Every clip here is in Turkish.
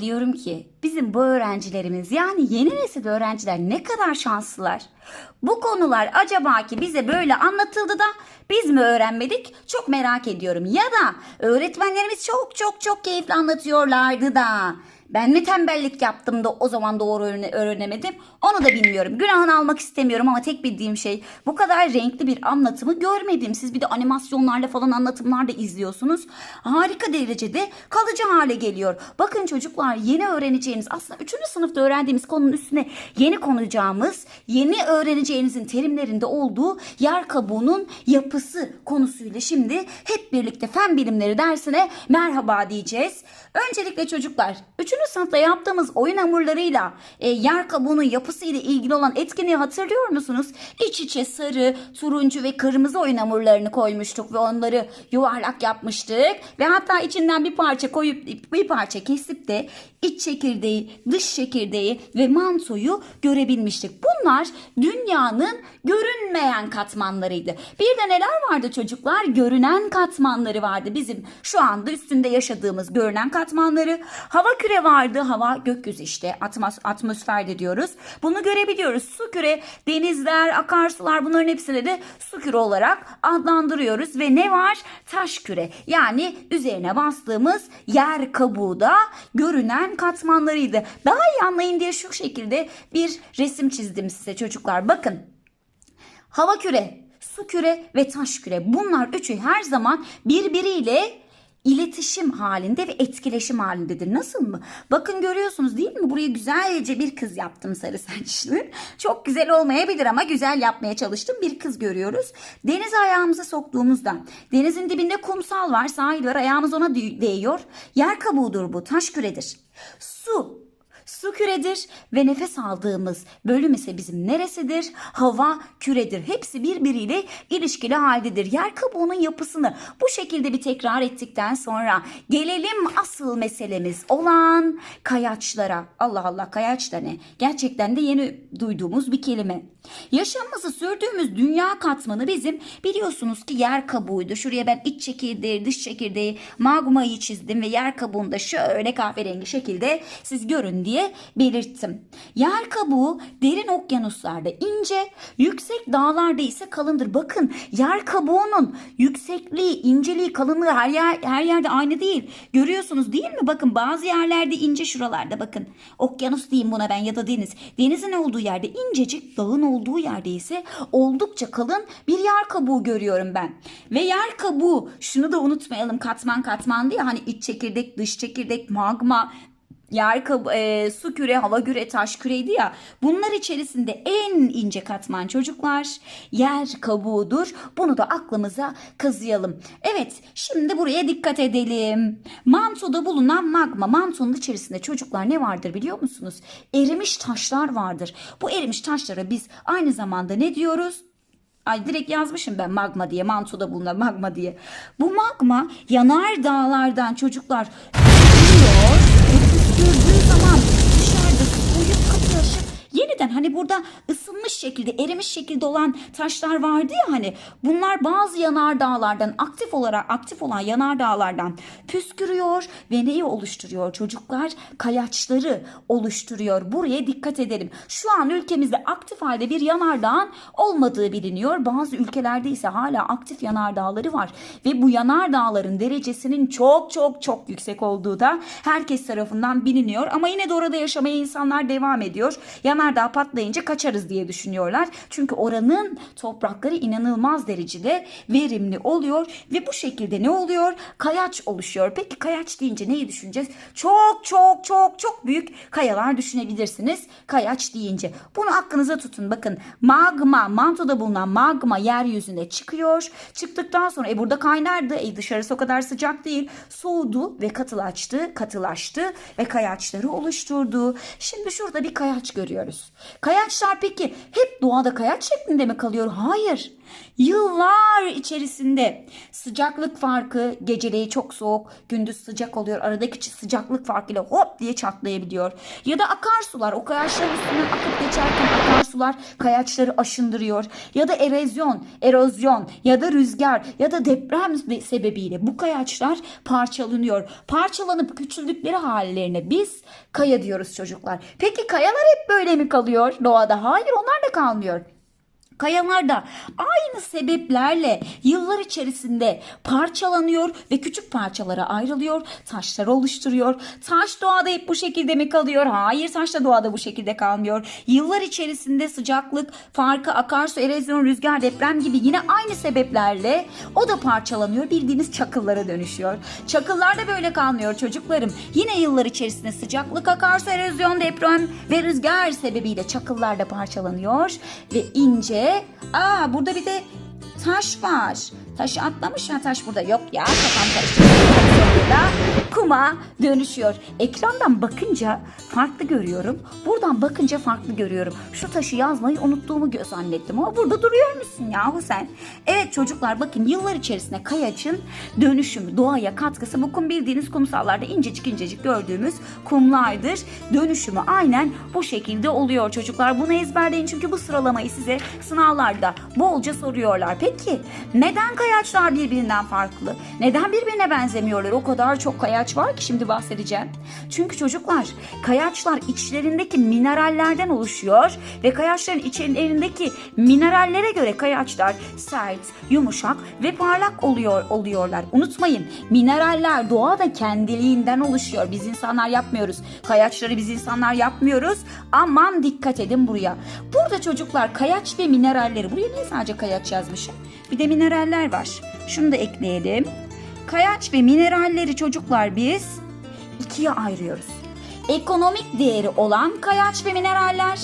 Diyorum ki bizim bu öğrencilerimiz yani yeni nesil öğrenciler ne kadar şanslılar. Bu konular acaba ki bize böyle anlatıldı da biz mi öğrenmedik? Çok merak ediyorum. Ya da öğretmenlerimiz çok çok çok keyifli anlatıyorlardı da. Ben mi tembellik yaptım da o zaman doğru öğrene- öğrenemedim? Onu da bilmiyorum. Günahını almak istemiyorum ama tek bildiğim şey bu kadar renkli bir anlatımı görmedim. Siz bir de animasyonlarla falan anlatımlar da izliyorsunuz. Harika derecede kalıcı hale geliyor. Bakın çocuklar yeni öğreneceğiniz aslında 3. sınıfta öğrendiğimiz konunun üstüne yeni konacağımız, yeni öğreneceğinizin terimlerinde olduğu yer kabuğunun yapısı konusuyla şimdi hep birlikte fen bilimleri dersine merhaba diyeceğiz. Öncelikle çocuklar 3. sınıfta yaptığımız oyun hamurlarıyla e, yer kabuğunun yapısıyla ilgili olan etkinliği hatırlıyor musunuz? İç içe sarı, turuncu ve kırmızı oyun hamurlarını koymuştuk ve onları yuvarlak yapmıştık ve hatta içinden bir parça koyup bir parça kesip de iç çekirdeği, dış çekirdeği ve mantoyu görebilmiştik. Bunlar dünyanın görünmeyen katmanlarıydı. Bir de neler vardı çocuklar? Görünen katmanları vardı. Bizim şu anda üstünde yaşadığımız görünen katmanları. Hava küre vardı. Hava gökyüzü işte atmos atmosferde diyoruz. Bunu görebiliyoruz. Su küre, denizler, akarsular bunların hepsini de su küre olarak adlandırıyoruz. Ve ne var? Taş küre. Yani üzerine bastığımız yer kabuğu da görünen katmanlarıydı. Daha iyi anlayın diye şu şekilde bir resim çizdim size çocuklar. Bakın. Hava küre, su küre ve taş küre. Bunlar üçü her zaman birbiriyle iletişim halinde ve etkileşim halindedir. Nasıl mı? Bakın görüyorsunuz değil mi? Buraya güzelce bir kız yaptım sarı saçlı. Çok güzel olmayabilir ama güzel yapmaya çalıştım. Bir kız görüyoruz. Denize ayağımızı soktuğumuzda denizin dibinde kumsal var, sahil var. Ayağımız ona değiyor. Yer kabuğudur bu, taş küredir. Su Su küredir ve nefes aldığımız bölüm ise bizim neresidir? Hava küredir. Hepsi birbiriyle ilişkili haldedir. Yer kabuğunun yapısını bu şekilde bir tekrar ettikten sonra gelelim asıl meselemiz olan kayaçlara. Allah Allah kayaç da ne? Gerçekten de yeni duyduğumuz bir kelime. Yaşamımızı sürdüğümüz dünya katmanı bizim biliyorsunuz ki yer kabuğuydu. Şuraya ben iç çekirdeği, dış çekirdeği, magmayı çizdim ve yer kabuğunda şöyle kahverengi şekilde siz görün diye belirttim. Yer kabuğu derin okyanuslarda ince, yüksek dağlarda ise kalındır. Bakın yer kabuğunun yüksekliği, inceliği, kalınlığı her yer her yerde aynı değil. Görüyorsunuz değil mi? Bakın bazı yerlerde ince şuralarda bakın. Okyanus diyeyim buna ben ya da deniz. Denizin olduğu yerde incecik, dağın olduğu yerde ise oldukça kalın bir yer kabuğu görüyorum ben. Ve yer kabuğu şunu da unutmayalım katman katman diye hani iç çekirdek, dış çekirdek, magma, yer e, su küre, hava küre, taş küreydi ya. Bunlar içerisinde en ince katman çocuklar yer kabuğudur. Bunu da aklımıza kazıyalım. Evet, şimdi buraya dikkat edelim. Mantoda bulunan magma, mantonun içerisinde çocuklar ne vardır biliyor musunuz? Erimiş taşlar vardır. Bu erimiş taşlara biz aynı zamanda ne diyoruz? Ay direkt yazmışım ben magma diye, mantoda bulunan magma diye. Bu magma yanar dağlardan çocuklar geliyor ve püskürdüğü zaman dışarıda soyup katılaşıp yeniden hani burada ısınmış şekilde erimiş şekilde olan taşlar vardı ya hani bunlar bazı yanardağlardan aktif olarak aktif olan yanardağlardan püskürüyor ve neyi oluşturuyor? Çocuklar kayaçları oluşturuyor. Buraya dikkat edelim. Şu an ülkemizde aktif halde bir yanardağın olmadığı biliniyor. Bazı ülkelerde ise hala aktif yanardağları var ve bu yanardağların derecesinin çok çok çok yüksek olduğu da herkes tarafından biliniyor. Ama yine de orada yaşamaya insanlar devam ediyor. Yanardağ patlayınca kaçarız diye düşünüyorlar. Çünkü oranın toprakları inanılmaz derecede verimli oluyor ve bu şekilde ne oluyor? Kayaç oluşuyor. Peki kayaç deyince neyi düşüneceğiz? Çok çok çok çok büyük kayalar düşünebilirsiniz. Kayaç deyince. Bunu aklınıza tutun. Bakın magma, mantoda bulunan magma yeryüzüne çıkıyor. Çıktıktan sonra e burada kaynardı. E dışarısı o kadar sıcak değil. Soğudu ve katılaştı, katılaştı ve kayaçları oluşturdu. Şimdi şurada bir kayaç görüyoruz. Kayaçlar peki hep doğada kayaç şeklinde mi kalıyor? Hayır. Yıllar içerisinde sıcaklık farkı geceleyi çok soğuk, gündüz sıcak oluyor. Aradaki sıcaklık farkıyla hop diye çatlayabiliyor. Ya da akarsular, o kayaçların üstünden akıp geçerken akarsular kayaçları aşındırıyor. Ya da erozyon, erozyon ya da rüzgar ya da deprem sebebiyle bu kayaçlar parçalanıyor. Parçalanıp küçüldükleri hallerine biz kaya diyoruz çocuklar. Peki kayalar hep böyle mi kalıyor doğada? Hayır onlar da kalmıyor. Kayalar da aynı sebeplerle yıllar içerisinde parçalanıyor ve küçük parçalara ayrılıyor, taşlar oluşturuyor. Taş doğada hep bu şekilde mi kalıyor? Hayır, taş da doğada bu şekilde kalmıyor. Yıllar içerisinde sıcaklık farkı, akarsu, erozyon, rüzgar, deprem gibi yine aynı sebeplerle o da parçalanıyor. Bildiğiniz çakıllara dönüşüyor. Çakıllar da böyle kalmıyor çocuklarım. Yine yıllar içerisinde sıcaklık, akarsu, erozyon, deprem ve rüzgar sebebiyle çakıllar da parçalanıyor ve ince Aa burada bir de taş var. Taşı atlamış ya taş burada. Yok ya kafam karıştı. Kuma dönüşüyor. Ekrandan bakınca farklı görüyorum. Buradan bakınca farklı görüyorum. Şu taşı yazmayı unuttuğumu gö- zannettim ama burada duruyor musun yahu sen? Evet çocuklar bakın yıllar içerisinde kayaçın dönüşümü, doğaya katkısı bu kum bildiğiniz kumsallarda incecik incecik gördüğümüz kumlardır. Dönüşümü aynen bu şekilde oluyor çocuklar. Bunu ezberleyin çünkü bu sıralamayı size sınavlarda bolca soruyorlar. Peki neden kayaçlar birbirinden farklı? Neden birbirine benzemiyorlar? O kadar çok kayaç var ki şimdi bahsedeceğim. Çünkü çocuklar kayaçlar içlerindeki minerallerden oluşuyor ve kayaçların içlerindeki minerallere göre kayaçlar sert, yumuşak ve parlak oluyor oluyorlar. Unutmayın mineraller doğada kendiliğinden oluşuyor. Biz insanlar yapmıyoruz. Kayaçları biz insanlar yapmıyoruz. Aman dikkat edin buraya. Burada çocuklar kayaç ve mineralleri buraya niye sadece kayaç yazmışım? Bir de mineraller var. Şunu da ekleyelim. Kayaç ve mineralleri çocuklar biz ikiye ayırıyoruz. Ekonomik değeri olan kayaç ve mineraller,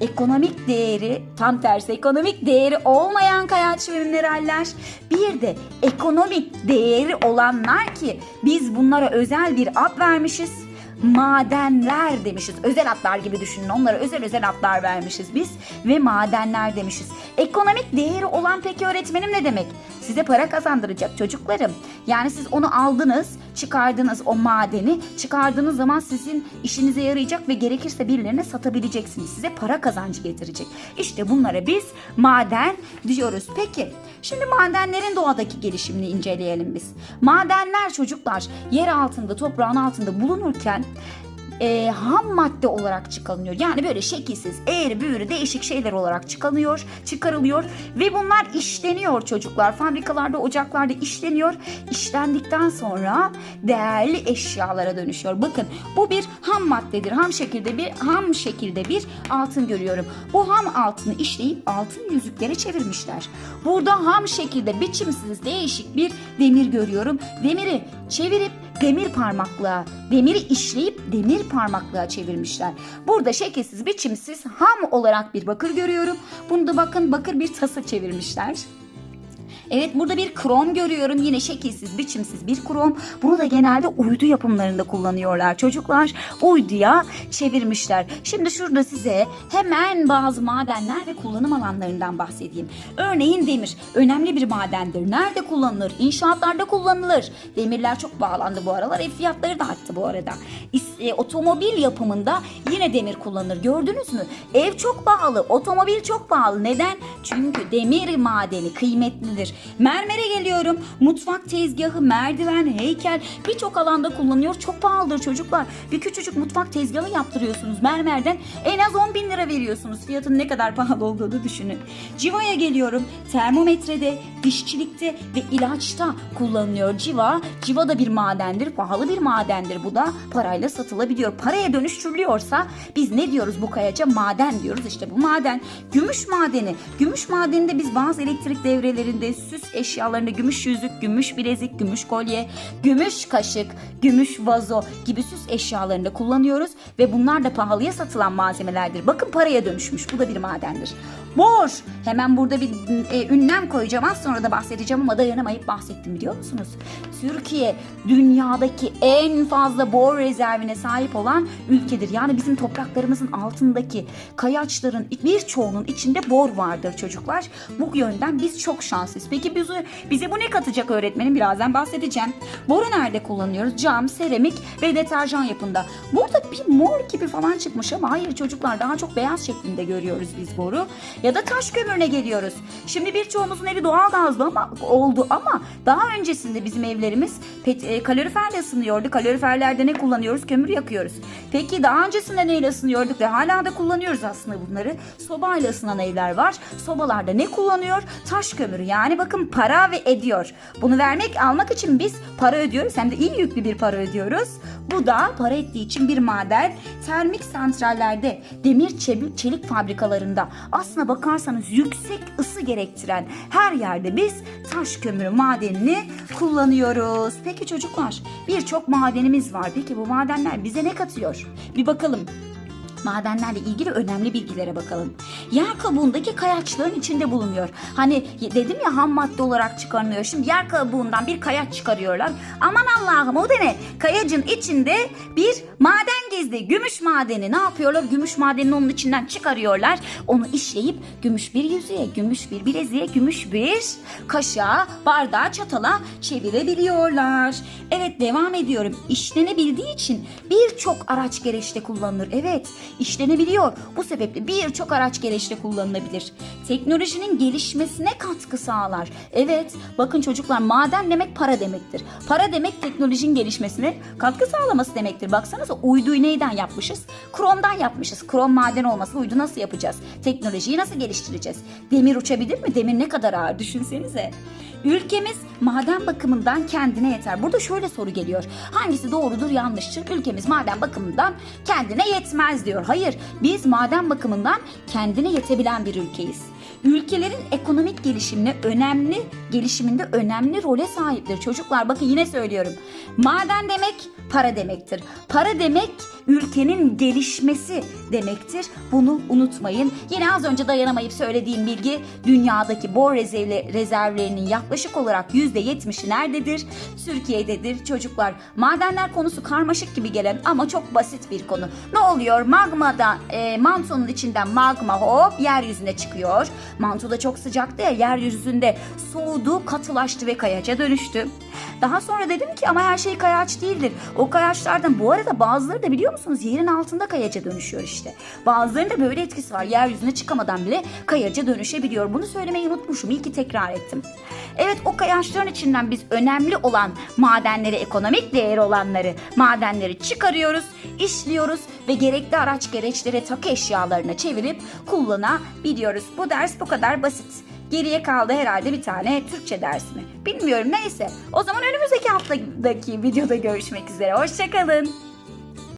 ekonomik değeri tam tersi ekonomik değeri olmayan kayaç ve mineraller, bir de ekonomik değeri olanlar ki biz bunlara özel bir ad vermişiz madenler demişiz. Özel atlar gibi düşünün. Onlara özel özel atlar vermişiz biz ve madenler demişiz. Ekonomik değeri olan peki öğretmenim ne demek? Size para kazandıracak çocuklarım. Yani siz onu aldınız, çıkardınız o madeni. Çıkardığınız zaman sizin işinize yarayacak ve gerekirse birilerine satabileceksiniz. Size para kazancı getirecek. İşte bunlara biz maden diyoruz. Peki şimdi madenlerin doğadaki gelişimini inceleyelim biz. Madenler çocuklar yer altında, toprağın altında bulunurken e, ham madde olarak çıkarılıyor. Yani böyle şekilsiz, eğri büğrü değişik şeyler olarak çıkarılıyor, çıkarılıyor ve bunlar işleniyor çocuklar. Fabrikalarda, ocaklarda işleniyor. İşlendikten sonra değerli eşyalara dönüşüyor. Bakın bu bir ham maddedir. Ham şekilde bir ham şekilde bir altın görüyorum. Bu ham altını işleyip altın yüzüklere çevirmişler. Burada ham şekilde biçimsiz değişik bir demir görüyorum. Demiri çevirip demir parmaklığa, demiri işleyip demir parmaklığa çevirmişler. Burada şekilsiz, biçimsiz ham olarak bir bakır görüyorum. Bunu da bakın bakır bir tası çevirmişler. Evet burada bir krom görüyorum. Yine şekilsiz, biçimsiz bir krom. Bunu da genelde uydu yapımlarında kullanıyorlar çocuklar. Uyduya çevirmişler. Şimdi şurada size hemen bazı madenler ve kullanım alanlarından bahsedeyim. Örneğin demir. Önemli bir madendir. Nerede kullanılır? İnşaatlarda kullanılır. Demirler çok bağlandı bu aralar. Ev fiyatları da arttı bu arada. E, otomobil yapımında yine demir kullanılır. Gördünüz mü? Ev çok pahalı. Otomobil çok pahalı. Neden? Çünkü demir madeni kıymetlidir. Mermere geliyorum. Mutfak tezgahı, merdiven, heykel birçok alanda kullanıyor. Çok pahalıdır çocuklar. Bir küçücük mutfak tezgahı yaptırıyorsunuz mermerden. En az 10 bin lira veriyorsunuz. Fiyatın ne kadar pahalı olduğunu düşünün. Civa'ya geliyorum. Termometrede, dişçilikte ve ilaçta kullanılıyor civa. Civa da bir madendir. Pahalı bir madendir. Bu da parayla satılabiliyor. Paraya dönüştürülüyorsa biz ne diyoruz bu kayaca? Maden diyoruz. İşte bu maden. Gümüş madeni. Gümüş madeninde biz bazı elektrik devrelerinde, süs eşyalarında gümüş yüzük, gümüş bilezik, gümüş kolye, gümüş kaşık, gümüş vazo gibi süs eşyalarında kullanıyoruz ve bunlar da pahalıya satılan malzemelerdir. Bakın paraya dönüşmüş. Bu da bir madendir. Bor. Hemen burada bir e, ünlem koyacağım. Az sonra da bahsedeceğim ama dayanamayıp bahsettim biliyor musunuz? Türkiye dünyadaki en fazla bor rezervine sahip olan ülkedir. Yani bizim topraklarımızın altındaki kayaçların birçoğunun içinde bor vardır çocuklar. Bu yönden biz çok şanslıyız. Peki bize, bize bu ne katacak öğretmenim? Birazdan bahsedeceğim. Boru nerede kullanıyoruz? Cam, seramik ve deterjan yapında. Burada bir mor gibi falan çıkmış ama hayır çocuklar daha çok beyaz şeklinde görüyoruz biz boru. Ya da taş kömürüne geliyoruz. Şimdi birçoğumuzun evi doğalgazlı ama oldu ama daha öncesinde bizim evlerimiz pet, e, kaloriferle ısınıyordu. Kaloriferlerde ne kullanıyoruz? Kömür yakıyoruz. Peki daha öncesinde neyle ısınıyorduk ve hala da kullanıyoruz aslında bunları. Sobayla ısınan evler var. Sobalarda ne kullanıyor? Taş kömürü. Yani bakın para ve ediyor. Bunu vermek almak için biz para ödüyoruz. Hem de iyi yüklü bir para ödüyoruz. Bu da para ettiği için bir maden. Termik santrallerde, demir çelik, fabrikalarında aslına bakarsanız yüksek ısı gerektiren her yerde biz taş kömürü madenini kullanıyoruz. Peki çocuklar birçok madenimiz var. Peki bu madenler bize ne katıyor? Bir bakalım. Madenlerle ilgili önemli bilgilere bakalım. Yer kabuğundaki kayaçların içinde bulunuyor. Hani dedim ya ham madde olarak çıkarılıyor. Şimdi yer kabuğundan bir kayaç çıkarıyorlar. Aman Allah'ım o da ne? Kayacın içinde bir maden gizli. Gümüş madeni. Ne yapıyorlar? Gümüş madenini onun içinden çıkarıyorlar. Onu işleyip gümüş bir yüzüğe, gümüş bir bileziğe, gümüş bir kaşığa, bardağa, çatala çevirebiliyorlar. Evet devam ediyorum. İşlenebildiği için birçok araç gereçte kullanılır. Evet işlenebiliyor. Bu sebeple birçok araç gereçte kullanılabilir. Teknolojinin gelişmesine katkı sağlar. Evet bakın çocuklar maden demek para demektir. Para demek teknolojinin gelişmesine katkı sağlaması demektir. Baksanıza uyduyu neyden yapmışız? Kromdan yapmışız. Krom maden olmasa uydu nasıl yapacağız? Teknolojiyi nasıl geliştireceğiz? Demir uçabilir mi? Demir ne kadar ağır düşünsenize. Ülkemiz maden bakımından kendine yeter. Burada şöyle soru geliyor. Hangisi doğrudur yanlıştır? Ülkemiz maden bakımından kendine yetmez diyor. Hayır biz maden bakımından kendine yetebilen bir ülkeyiz. Ülkelerin ekonomik gelişimine önemli gelişiminde önemli role sahiptir. Çocuklar bakın yine söylüyorum. Maden demek para demektir. Para demek ülkenin gelişmesi demektir. Bunu unutmayın. Yine az önce dayanamayıp söylediğim bilgi dünyadaki bor rezervleri, rezervlerinin yaklaşık olarak %70'i nerededir? Türkiye'dedir. Çocuklar madenler konusu karmaşık gibi gelen ama çok basit bir konu. Ne oluyor? Magmada e, mantonun içinden magma hop yeryüzüne çıkıyor. Manto da çok sıcaktı ya yeryüzünde soğudu, katılaştı ve kayaca dönüştü. Daha sonra dedim ki ama her şey kayaç değildir. O kayaçlardan bu arada bazıları da biliyor musunuz yerin altında kayaca dönüşüyor işte. Bazılarında böyle etkisi var. Yeryüzüne çıkamadan bile kayaca dönüşebiliyor. Bunu söylemeyi unutmuşum. İyi ki tekrar ettim. Evet o kayaçların içinden biz önemli olan madenleri, ekonomik değeri olanları, madenleri çıkarıyoruz, işliyoruz ve gerekli araç gereçlere takı eşyalarına çevirip kullanabiliyoruz. Bu ders bu kadar basit. Geriye kaldı herhalde bir tane Türkçe ders mi? Bilmiyorum neyse. O zaman önümüzdeki haftadaki videoda görüşmek üzere. Hoşçakalın.